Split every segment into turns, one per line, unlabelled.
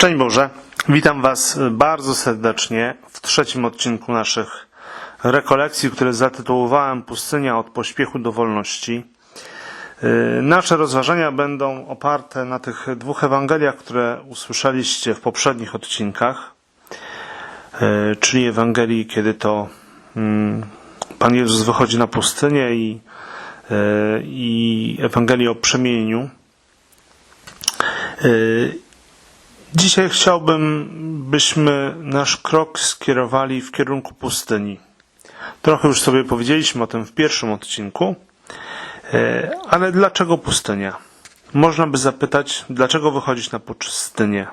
Szczęść Boże, witam Was bardzo serdecznie w trzecim odcinku naszych rekolekcji, które zatytułowałem Pustynia od pośpiechu do wolności. Yy, Nasze rozważania będą oparte na tych dwóch Ewangeliach, które usłyszeliście w poprzednich odcinkach, yy, czyli Ewangelii, kiedy to mm, Pan Jezus wychodzi na pustynię i, yy, i Ewangelii o przemieniu. Dzisiaj chciałbym, byśmy nasz krok skierowali w kierunku pustyni. Trochę już sobie powiedzieliśmy o tym w pierwszym odcinku, e, ale dlaczego pustynia? Można by zapytać, dlaczego wychodzić na pustynię?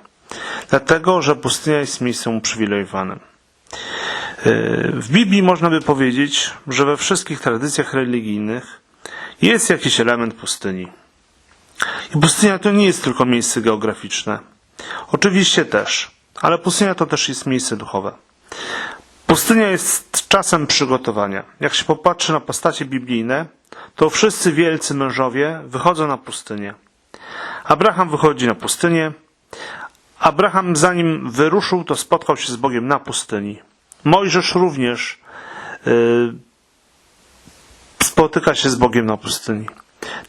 Dlatego, że pustynia jest miejscem uprzywilejowanym. E, W Biblii można by powiedzieć, że we wszystkich tradycjach religijnych jest jakiś element pustyni. I pustynia to nie jest tylko miejsce geograficzne. Oczywiście też, ale pustynia to też jest miejsce duchowe. Pustynia jest czasem przygotowania. Jak się popatrzy na postacie biblijne, to wszyscy wielcy mężowie wychodzą na pustynię. Abraham wychodzi na pustynię. Abraham zanim wyruszył, to spotkał się z Bogiem na pustyni. Mojżesz również yy, spotyka się z Bogiem na pustyni.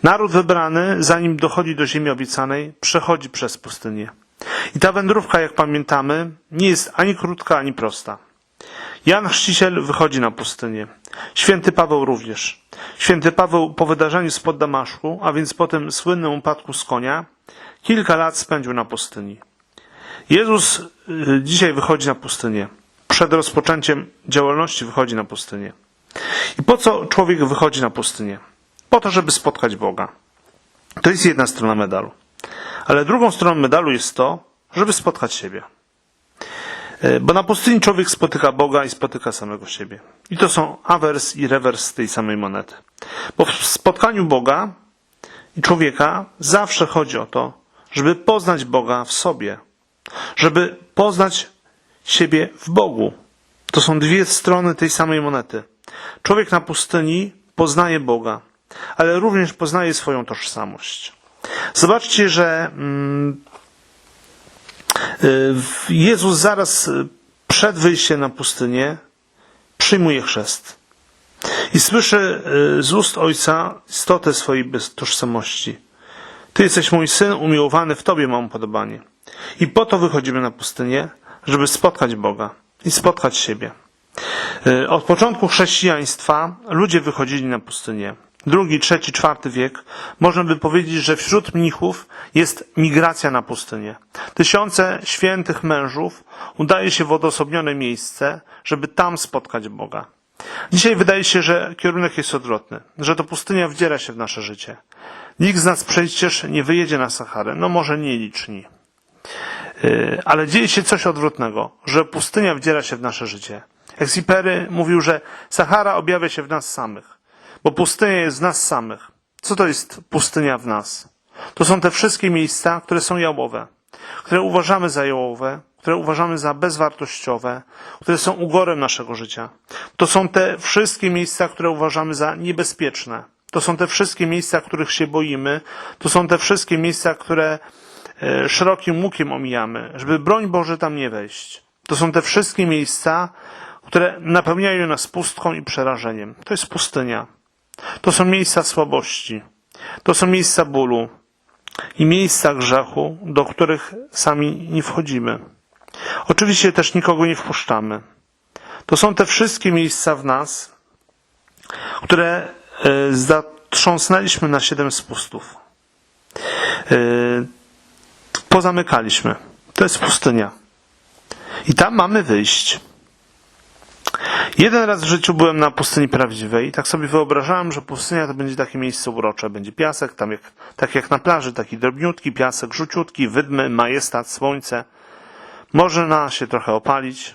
Naród wybrany, zanim dochodzi do ziemi obiecanej, przechodzi przez pustynię. I ta wędrówka, jak pamiętamy, nie jest ani krótka, ani prosta. Jan Chrzciciel wychodzi na pustynię. Święty Paweł również. Święty Paweł po wydarzeniu spod Damaszku, a więc po tym słynnym upadku z konia, kilka lat spędził na pustyni. Jezus y, dzisiaj wychodzi na pustynię. Przed rozpoczęciem działalności wychodzi na pustynię. I po co człowiek wychodzi na pustynię? Po to, żeby spotkać Boga. To jest jedna strona medalu. Ale drugą stroną medalu jest to, żeby spotkać siebie. E, Bo na pustyni człowiek spotyka Boga i spotyka samego siebie. I to są awers i rewers tej samej monety. Bo w spotkaniu Boga i człowieka zawsze chodzi o to, żeby poznać Boga w sobie. Żeby poznać siebie w Bogu. To są dwie strony tej samej monety. Człowiek na pustyni poznaje Boga, ale również poznaje swoją tożsamość. Zobaczcie, że mm, y, Jezus zaraz przed wyjściem na pustynię przyjmuje chrzest. I słyszy y, z ust Ojca istotę swojej tożsamości. Ty jesteś mój syn umiłowany, w Tobie mam podobanie. I po to wychodzimy na pustynię, żeby spotkać Boga i spotkać siebie. Y, Od początku chrześcijaństwa ludzie wychodzili na pustynię. Drugi, trzeci, czwarty wiek, można by powiedzieć, że wśród mnichów jest migracja na pustynię. Tysiące świętych mężów udaje się w odosobnione miejsce, żeby tam spotkać Boga. Dzisiaj wydaje się, że kierunek jest odwrotny, że to pustynia wdziera się w nasze życie. Nikt z nas przecież nie wyjedzie na Saharę, no może nieliczni. Yy, Ale dzieje się coś odwrotnego, że pustynia wdziera się w nasze życie. Exipery mówił, że Sahara objawia się w nas samych, bo pustynia jest w nas samych. Co to jest pustynia w nas? To są te wszystkie miejsca, które są jałowe, które uważamy za jałowe, które uważamy za bezwartościowe, które są ugorem naszego życia. To są te wszystkie miejsca, które uważamy za niebezpieczne. To są te wszystkie miejsca, których się boimy. To są te wszystkie miejsca, które e, szerokim łukiem omijamy, żeby broń Boże tam nie wejść. To są te wszystkie miejsca, które napełniają nas pustką i przerażeniem. To jest pustynia. To są miejsca słabości. To są miejsca bólu i miejsca grzechu, do których sami nie wchodzimy. Oczywiście też nikogo nie wpuszczamy. To są te wszystkie miejsca w nas, które e, zatrząsnęliśmy na siedem spustów. E, Pozamykaliśmy. To jest pustynia. I tam mamy wyjść. Jeden raz w życiu byłem na pustyni prawdziwej i tak sobie wyobrażałem, że pustynia to będzie takie miejsce urocze. Będzie piasek, tam jak, tak jak na plaży, taki drobniutki piasek, rzuciutki, wydmy, majestat, słońce. Można się trochę opalić.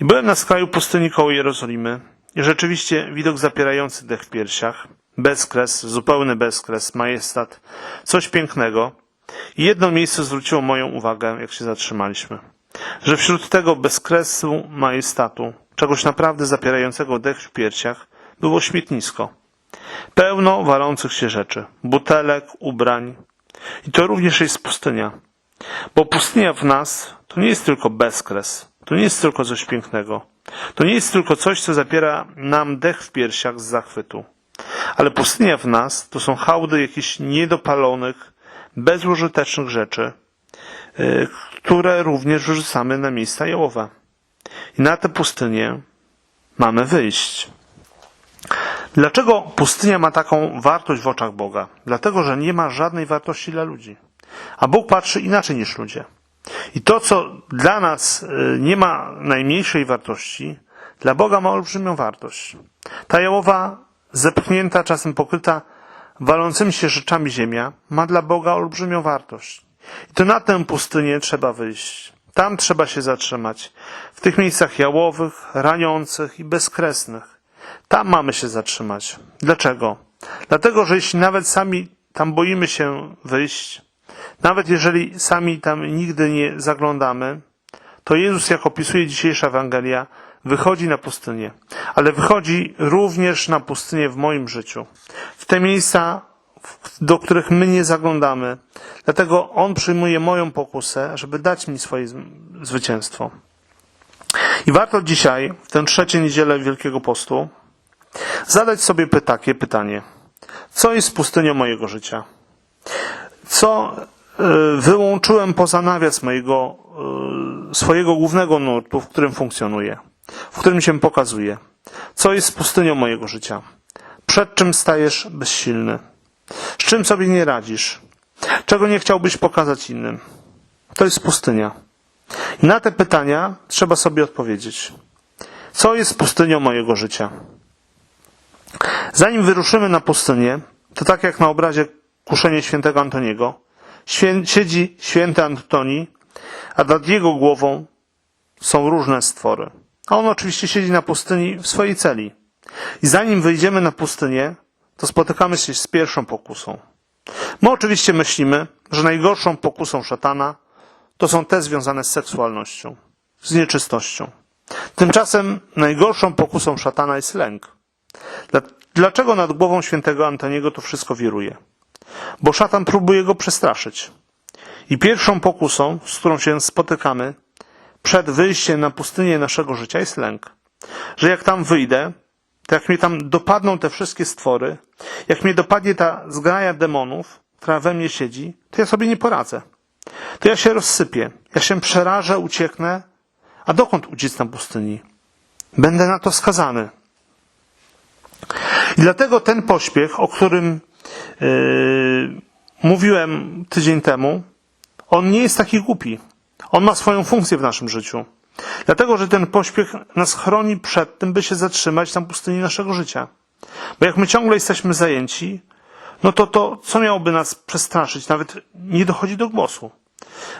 I byłem na skraju pustyni koło Jerozolimy i rzeczywiście widok zapierający dech w piersiach. Bezkres, zupełny bezkres, majestat, coś pięknego. I jedno miejsce zwróciło moją uwagę, jak się zatrzymaliśmy. Że wśród tego bezkresu majestatu, czegoś naprawdę zapierającego dech w piersiach, było śmietnisko. Pełno walących się rzeczy, butelek, ubrań. I to również jest pustynia. Bo pustynia w nas to nie jest tylko bezkres, to nie jest tylko coś pięknego, to nie jest tylko coś, co zapiera nam dech w piersiach z zachwytu. Ale pustynia w nas to są hałdy jakichś niedopalonych, bezużytecznych rzeczy, y, które również wrzucamy na miejsca jałowe. I na tę pustynię mamy wyjść. Dlaczego pustynia ma taką wartość w oczach Boga? Dlatego, że nie ma żadnej wartości dla ludzi. A Bóg patrzy inaczej niż ludzie. I to, co dla nas y, nie ma najmniejszej wartości, dla Boga ma olbrzymią wartość. Ta jałowa, zepchnięta, czasem pokryta walącymi się rzeczami ziemia, ma dla Boga olbrzymią wartość. I to na tę pustynię trzeba wyjść. Tam trzeba się zatrzymać. W tych miejscach jałowych, raniących i bezkresnych. Tam mamy się zatrzymać. Dlaczego? Dlatego, że jeśli nawet sami tam boimy się wyjść, nawet jeżeli sami tam nigdy nie zaglądamy, to Jezus, jak opisuje dzisiejsza Ewangelia, wychodzi na pustynię, ale wychodzi również na pustynię w moim życiu. W te miejsca, do których my nie zaglądamy. Dlatego On przyjmuje moją pokusę, żeby dać mi swoje zwycięstwo. I warto dzisiaj, w tę trzecią niedzielę Wielkiego Postu, zadać sobie takie pytanie. Co jest pustynią mojego życia? Co wyłączyłem poza nawias mojego, swojego głównego nurtu, w którym funkcjonuję, w którym się pokazuję? Co jest pustynią mojego życia? Przed czym stajesz bezsilny? Z czym sobie nie radzisz? Czego nie chciałbyś pokazać innym? To jest pustynia. I na te pytania trzeba sobie odpowiedzieć. Co jest pustynią mojego życia? Zanim wyruszymy na pustynię, to tak jak na obrazie Kuszenie świętego Antoniego, świę, siedzi święty Antoni, a nad jego głową są różne stwory. A on oczywiście siedzi na pustyni w swojej celi. I zanim wyjdziemy na pustynię, to spotykamy się z pierwszą pokusą. My oczywiście myślimy, że najgorszą pokusą szatana to są te związane z seksualnością, z nieczystością. Tymczasem najgorszą pokusą szatana jest lęk. Dlaczego nad głową świętego Antoniego to wszystko wiruje? Bo szatan próbuje go przestraszyć. I pierwszą pokusą, z którą się spotykamy przed wyjściem na pustynię naszego życia jest lęk. Że jak tam wyjdę, to jak mnie tam dopadną te wszystkie stwory, jak mnie dopadnie ta zgraja demonów, która we mnie siedzi, to ja sobie nie poradzę. To ja się rozsypię, ja się przerażę, ucieknę. A dokąd uciec na pustyni? Będę na to skazany. I dlatego ten pośpiech, o którym yy, mówiłem tydzień temu, on nie jest taki głupi. On ma swoją funkcję w naszym życiu. Dlatego, że ten pośpiech nas chroni przed tym, by się zatrzymać na pustyni naszego życia. Bo jak my ciągle jesteśmy zajęci, no to to, co miałoby nas przestraszyć, nawet nie dochodzi do głosu.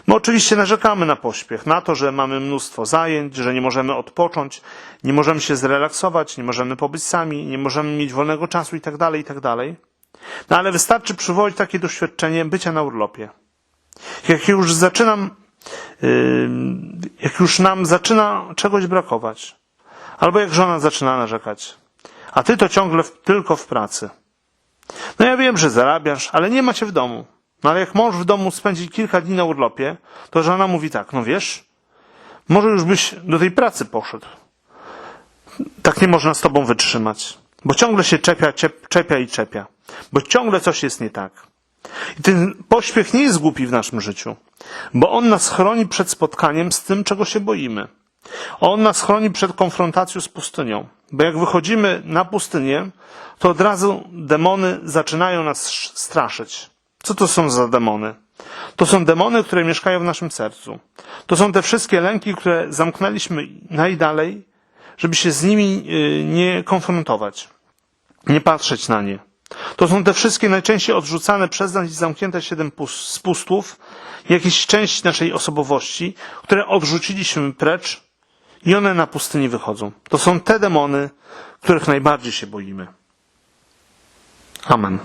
My oczywiście narzekamy na pośpiech, na to, że mamy mnóstwo zajęć, że nie możemy odpocząć, nie możemy się zrelaksować, nie możemy pobyć sami, nie możemy mieć wolnego czasu i tak dalej, i tak. No ale wystarczy przywołać takie doświadczenie bycia na urlopie. Jak już zaczynam jak już nam zaczyna czegoś brakować, albo jak żona zaczyna narzekać, a ty to ciągle w, tylko w pracy. No ja wiem, że zarabiasz, ale nie ma cię w domu. No ale jak mąż w domu spędzi kilka dni na urlopie, to żona mówi tak, no wiesz, może już byś do tej pracy poszedł. Tak nie można z tobą wytrzymać, bo ciągle się czepia, czepia i czepia, bo ciągle coś jest nie tak. I ten pośpiech nie jest głupi w naszym życiu, bo on nas chroni przed spotkaniem z tym, czego się boimy. On nas chroni przed konfrontacją z pustynią, bo jak wychodzimy na pustynię, to od razu demony zaczynają nas straszyć. Co to są za demony? To są demony, które mieszkają w naszym sercu. To są te wszystkie lęki, które zamknęliśmy najdalej, żeby się z nimi y, nie konfrontować, nie patrzeć na nie. To są te wszystkie najczęściej odrzucane przez nas i zamknięte siedem spustów, jakieś części naszej osobowości, które odrzuciliśmy precz i one na pustyni wychodzą. To są te demony, których najbardziej się boimy. Amen.